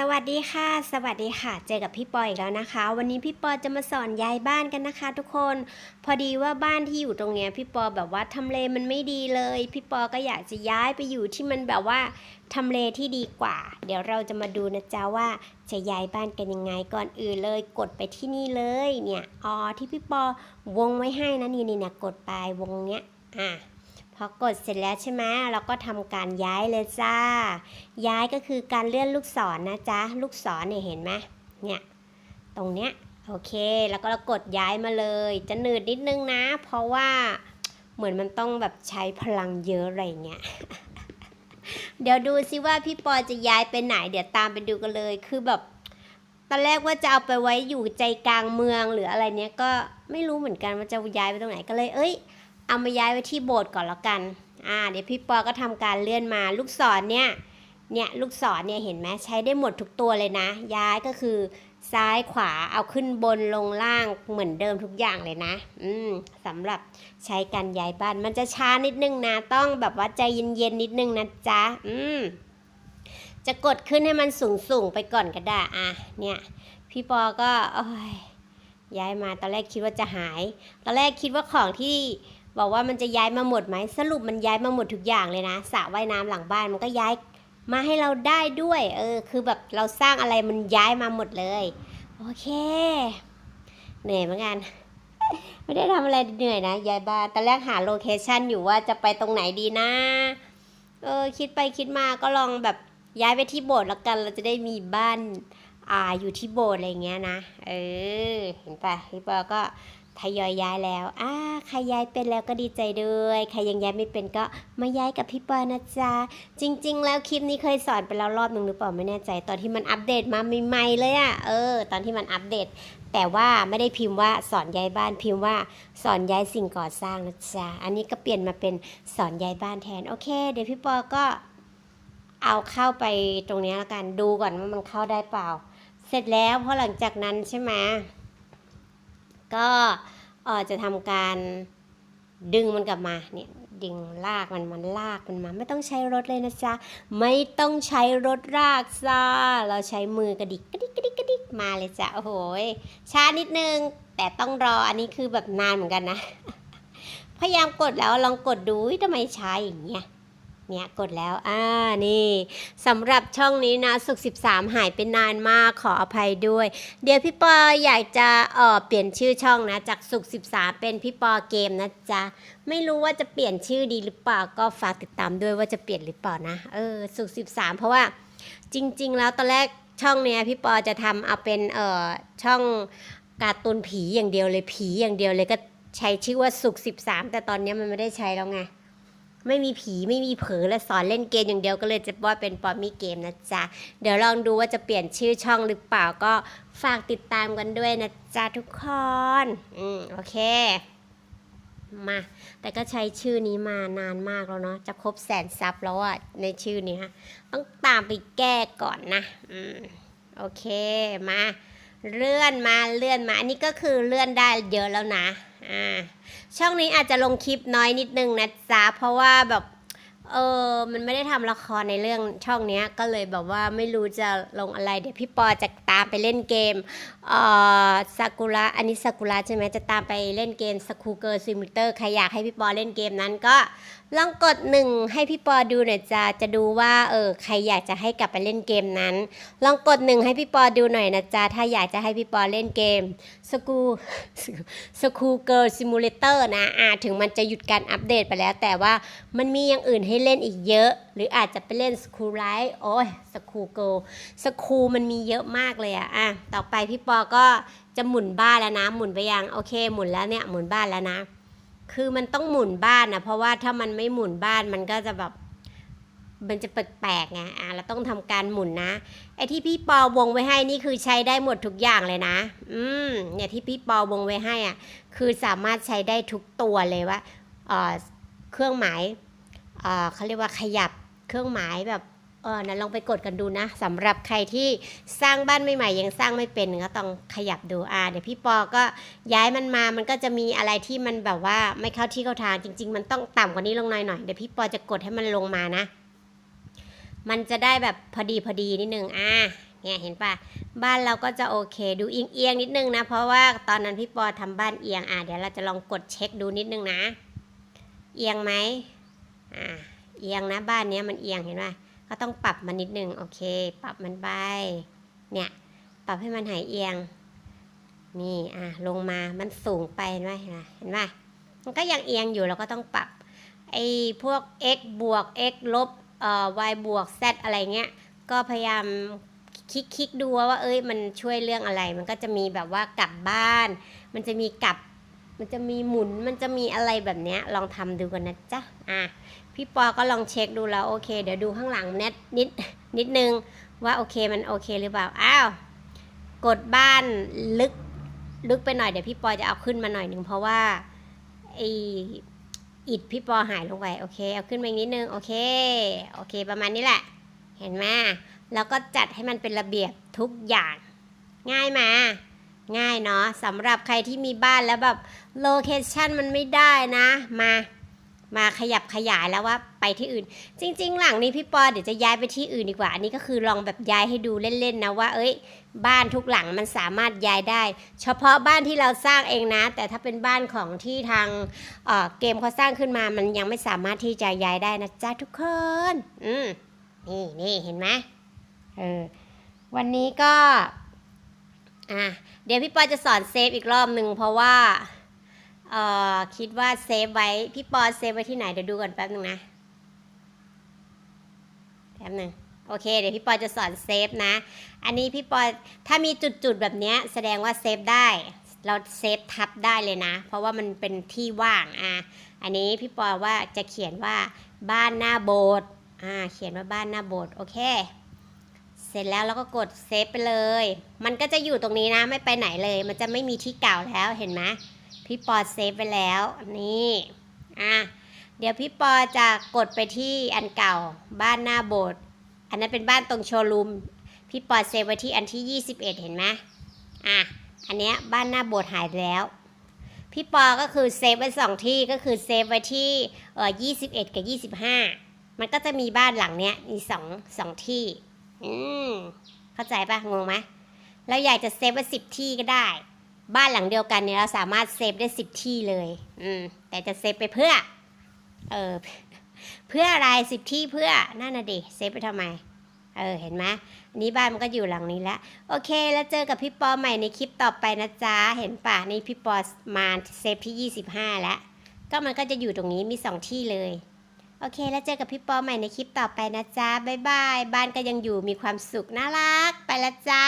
สวัสดีค่ะ สวัสดีค่ะ เจอกับพี่ปออีกแล้วนะคะ วันนี้พี่ปอจะมาสอนย้ายบ้านกันนะคะ ทุกคน พอดีว่าบ้านที่อยู่ตรงเนี้ยพี่ปอแบบว่าทำเลมันไม่ดีเลย พี่ปอก็อยากจะย้ายไปอยู่ที่มันแบบว่าทำเลที่ดีกว่า เดี๋ยวเราจะมาดูนะจ๊ะว่าจะย้ายบ้านกันยังไงก่อนอื่นเลยกดไปที่นี่เลยเนี่ยอ๋อที่พี่ปอวงไว้ให้นะนี่นี่เนี่ยกดไปวงเนี้ยอะ พอกดเสร็จแล้วใช่ไหมเราก็ทำการย้ายเลยจ้า ย้ายก็คือการเลื่อนลูกศรนนะจ๊ะ ลูกศรเนี่ยเห็นไหมเนี่ยตรงเนี้ยโอเค แล้วก็เรากดย้ายมาเลย จะหนืดนิดนึงนะ เพราะว่าเหมือนมันต้องแบบใช้พลังเยอะอะไรเงี้ย เดี๋ยวดูซิว่าพี่ปอจะย้ายไปไหน เดี๋ยวตามไปดูกันเลย คือแบบตอนแรกว่าจะเอาไปไว้อยู่ใจกลางเมืองหรืออะไรเนี้ยก็ไม่รู้เหมือนกันว่าจะย้ายไปตรงไหนก็เลย เอ้ย เอามาย้ายไว้ที่โบสถ์ก่อนแล้วกัน อ่า เดี๋ยวพี่ปอก็ทำการเลื่อนมา ลูกศรเนี่ย เนี่ยลูกศรเนี่ยเห็นไหมใช้ได้หมดทุกตัวเลยนะ ย้ายก็คือซ้ายขวาเอาขึ้นบนลงล่างเหมือนเดิมทุกอย่างเลยนะ อืมสำหรับใช้การย้ายบ้านมันจะช้านิดนึงนะ ต้องแบบว่าใจเย็นๆนิดนึงนะจ๊ะ อืมจะกดขึ้นให้มันสูงๆไปก่อนก็ได้ อะ เนี่ย พี่ปอก็อย้ายมาตอนแรกคิดว่าจะหาย ตอนแรกคิดว่าของที่ บอกว่ามันจะย้ายมาหมดไหมสรุปมันย้ายมาหมดทุกอย่างเลยนะสระว่ายน้ำหลังบ้านมันก็ย้ายมาให้เราได้ด้วย เออ คือแบบเราสร้างอะไรมันย้ายมาหมดเลย โอเค เหนื่อยเหมือนกัน ไม่ได้ทำอะไรเหนื่อยนะย้ายบ้านตอนแรกหาโลเคชันอยู่ว่าจะไปตรงไหนดีนะ เออ คิดไปคิดมาก็ลองแบบย้ายไปที่โบสถ์แล้วกัน เราจะได้มีบ้าน อ่า อยู่ที่โบสถ์อะไรเงี้ยนะ เออ เห็นปะพี่ปอก็ ทยอยย้ายแล้วอ่าใครย้ายเป็นแล้วก็ดีใจด้วย ใครยังย้ายไม่เป็นก็มาย้ายกับพี่ปอนะจ๊ะ จริง ๆ แล้วคลิปนี้เคยสอนไปแล้วรอบหนึ่งหรือเปล่าไม่แน่ใจ ตอนที่มันอัปเดตมาใหม่ๆเลยอะ่ะ เออ ตอนที่มันอัปเดต แต่ว่าไม่ได้พิมพ์ว่าสอนย้ายบ้านพิมพ์ว่าสอนย้ายสิ่งก่อสร้างนะจ๊ะ อันนี้ก็เปลี่ยนมาเป็นสอนย้ายบ้านแทน โอเค เดี๋ยวพี่ปอก็เอาเข้าไปตรงนี้แล้วกัน ดูก่อนว่ามันเข้าได้เปล่า เสร็จแล้วพอหลังจากนั้นใช่ไหม ก็จะทำการดึงมันกลับมาเนี่ยดึงลากมันมันลากมันมา ไม่ต้องใช้รถเลยนะจ๊ะ ไม่ต้องใช้รถลากจ้าเราใช้มือกระดิกกระดิกกระดิกกระดิกมาเลยจ้ะโอ้โหช้านิดนึง แต่ต้องรออันนี้คือแบบนานเหมือนกันนะ พยายามกดแล้วลองกดดูทำไมช้าอย่างเงี้ย เนี่ยกดแล้ว อ่า นี่สำหรับช่องนี้นะ สุก13 หายไปนานมากขออภัยด้วย เดี๋ยวพี่ปออยากจะเออเปลี่ยนชื่อช่องนะ จากสุก13 เป็นพี่ปอเกมนะจ๊ะ ไม่รู้ว่าจะเปลี่ยนชื่อดีหรือเปล่า ก็ฝากติดตามด้วยว่าจะเปลี่ยนหรือเปล่านะ เออ สุก13 เพราะว่าจริง ๆ แล้วตอนแรกช่องเนี้ยพี่ปอจะทำเอาเป็นเออช่องการ์ตูนผีอย่างเดียวเลยผีอย่างเดียวเลยก็ใช้ชื่อว่าสุก13 แต่ตอนนี้มันไม่ได้ใช้แล้วไง ไม่มีผีไม่มีเผลอและสอนเล่นเกมอย่างเดียวก็เลยจะว่าเป็นปอมมี่เกมนะจ๊ะ เดี๋ยวลองดูว่าจะเปลี่ยนชื่อช่องหรือเปล่าก็ฝากติดตามกันด้วยนะจ๊ะทุกคนอืมโอเค มา แต่ก็ใช้ชื่อนี้มานานมากแล้วเนาะจะครบแสนซับแล้วอะในชื่อนี้ฮะต้องตามไปแก้ก่อนนะอืมโอเคมา เลื่อนมาเลื่อนมา อันนี้ก็คือเลื่อนได้เยอะแล้วนะอ่าช่องนี้อาจจะลงคลิปน้อยนิดนึงนะจ๊ะเพราะว่าแบบเออมันไม่ได้ทำละครในเรื่องช่องนี้ก็เลยแบบว่าไม่รู้จะลงอะไร เดี๋ยวพี่ปอจะตามไปเล่นเกมเอ่อซากุระอันนี้ซากุระใช่ไหมจะตามไปเล่นเกมสคูเกอร์ซิมูเตอร์ใครอยากให้พี่ปอเล่นเกมนั้นก็ลองกดหนึ่งให้พี่ปอดูหน่อยจ้ะจะดูว่าเออใครอยากจะให้กลับไปเล่นเกมนั้น ลองกดหนึ่งให้พี่ปอดูหน่อยนะจ๊ะถ้าอยากจะให้พี่ปอเล่นเกมสกูสคูเกิร์ซิมูเลเตอร์นะอ่าถึงมันจะหยุดการอัปเดตไปแล้ว แต่ว่ามันมีอย่างอื่นให้เล่นอีกเยอะ หรืออาจจะไปเล่นสคูไลท์โอ้ยสคูเกิลสคูมันมีเยอะมากเลยอะอะต่อไปพี่ปอก็จะหมุนบ้านแล้วนะ หมุนไปยังโอเค หมุนแล้วเนี่ยหมุนบ้านแล้วนะ คือมันต้องหมุนบ้านนะเพราะว่าถ้ามันไม่หมุนบ้านมันก็จะแบบมันจะแปลกๆไงอะเราต้องทำการหมุนนะไอ้ที่พี่ปอวงไว้ให้นี่คือใช้ได้หมดทุกอย่างเลยนะ อืมเนี่ยที่พี่ปอวงไว้ให้อะคือสามารถใช้ได้ทุกตัวเลยว่าเออเครื่องหมายเอ่อเขาเรียกว่าขยับเครื่องหมายแบบ เออนะลองไปกดกันดูนะสำหรับใครที่สร้างบ้านใหม่ๆยังสร้างไม่เป็นก็ต้องขยับดูอ่าเดี๋ยวพี่ปอก็ย้ายมันมามันก็จะมีอะไรที่มันแบบว่าไม่เข้าที่เข้าทางจริง ๆ มันต้องต่ำกว่านี้ลงหน่อยหน่อยเดี๋ยวพี่ปอจะกดให้มันลงมานะ มันจะได้แบบพอดีพอดีนิดนึงอ่าเนี่ยเห็นปะบ้านเราก็จะโอเค ดูเอียงเอียงๆนิดนึงนะ เพราะว่าตอนนั้นพี่ปอทำบ้านเอียงอะเดี๋ยวเราจะลองกดเช็คดูนิดนึงนะ เอียงไหมอ่าเอียงนะบ้านเนี้ยมันเอียงเห็นปะ ก็ต้องปรับมันนิดนึงโอเค ปรับมันไปเนี่ยปรับให้มันหายเอียงนี่อะลงมามันสูงไปเห็นไหมเห็นไหมมันก็ยังเอียงอยู่เราก็ต้องปรับไอ้พวก x บวก x ลบเอ่อ y บวก z อะไรเงี้ยก็พยายามคลิกคลิกดูว่าเอ้ยมันช่วยเรื่องอะไร มันก็จะมีแบบว่ากลับบ้าน มันจะมีกลับ มันจะมีหมุนมันจะมีอะไรแบบเนี้ยลองทำดูกันนะจ๊ะอะพี่ปอก็ลองเช็คดูแล้วโอเค เดี๋ยวดูข้างหลังเน็ตนิดนิดนึงว่าโอเคมันโอเคหรือเปล่าอ้าวกดบ้านลึกลึกไปหน่อยเดี๋ยวพี่ปอจะเอาขึ้นมาหน่อยหนึ่งเพราะว่าไออิดพี่ปอหายลงไปโอเคเอาขึ้นมาอีกนิดนึงโอเคโอเค ประมาณนี้แหละ เห็นไหมแล้วก็จัดให้มันเป็นระเบียบทุกอย่างง่ายมา ง่ายเนาะสำหรับใครที่มีบ้านแล้วแบบโลเคชันมันไม่ได้นะ มามาขยับขยายแล้วว่าไปที่อื่น จริง ๆ หลังนี้พี่ปอเดี๋ยวจะย้ายไปที่อื่นดีกว่า อันนี้ก็คือลองแบบย้ายให้ดูเล่นๆนะว่า เอ้ย บ้านทุกหลังมันสามารถย้ายได้ เฉพาะบ้านที่เราสร้างเองนะ แต่ถ้าเป็นบ้านของที่ทางเเกมเขาสร้างขึ้นมามันยังไม่สามารถที่จะย้ายได้นะจ๊ะทุกคน อืมนี่นี่เห็นไหมเออวันนี้ก็ อะเดี๋ยวพี่ปอจะสอนเซฟอีกรอบหนึ่งเพราะว่าเอ่อคิดว่าเซฟไว้พี่ปอเซฟไว้ที่ไหนเดี๋ยวดูก่อนแป๊บหนึ่งนะแป๊บหนึ่งโอเค เดี๋ยวพี่ปอจะสอนเซฟนะ อันนี้พี่ปอถ้ามีจุดๆแบบเนี้ยแสดงว่าเซฟได้ เราเซฟทับได้เลยนะ เพราะว่ามันเป็นที่ว่างอะอันนี้พี่ปอว่าจะเขียนว่าบ้านหน้าโบสถ์อ่าเขียนว่าบ้านหน้าโบสถ์โอเค เสร็จแล้วเราก็กดเซฟไปเลย มันก็จะอยู่ตรงนี้นะไม่ไปไหนเลย มันจะไม่มีที่เก่าแล้วเห็นไหมพี่ปอเซฟไปแล้วนี่อะเดี๋ยวพี่ปอจะกดไปที่อันเก่าบ้านหน้าโบสถ์อันนั้นเป็นบ้านตรงโชว์รูมพี่ปอเซฟไว้ที่อันที่ 21 เห็นไหมอะอันเนี้ยบ้านหน้าโบสถ์หายแล้ว พี่ปอก็คือเซฟไว้สองที่ก็คือเซฟไว้ที่เอ่อ21 กับ 25 มันก็จะมีบ้านหลังเนี้ยมีสองสองที่ อืมเข้าใจปะงงไหมเราอยากจะเซฟไว้สิบที่ก็ได้ บ้านหลังเดียวกันเนี่ยเราสามารถเซฟได้สิบที่เลย อืม แต่จะเซฟไปเพื่อ เออ เพื่ออะไรสิบที่เพื่อ นั่นน่ะดิ เซฟไปทำไม เออ เห็นไหมนนี้บ้านมันก็อยู่หลังนี้แล้ว โอเค แล้วเจอกับพี่ปอใหม่ในคลิปต่อไปนะจ๊ะ เห็นป่ะ นี่พี่ปอมาเซฟที่25แล้ว ก็มันก็จะอยู่ตรงนี้มี2ที่เลย โอเค แล้วเจอกับพี่ปอใหม่ในคลิปต่อไปนะจ๊ะ บ๊ายบาย บ้านก็ยังอยู่มีความสุขน่ารัก ไปละจ้า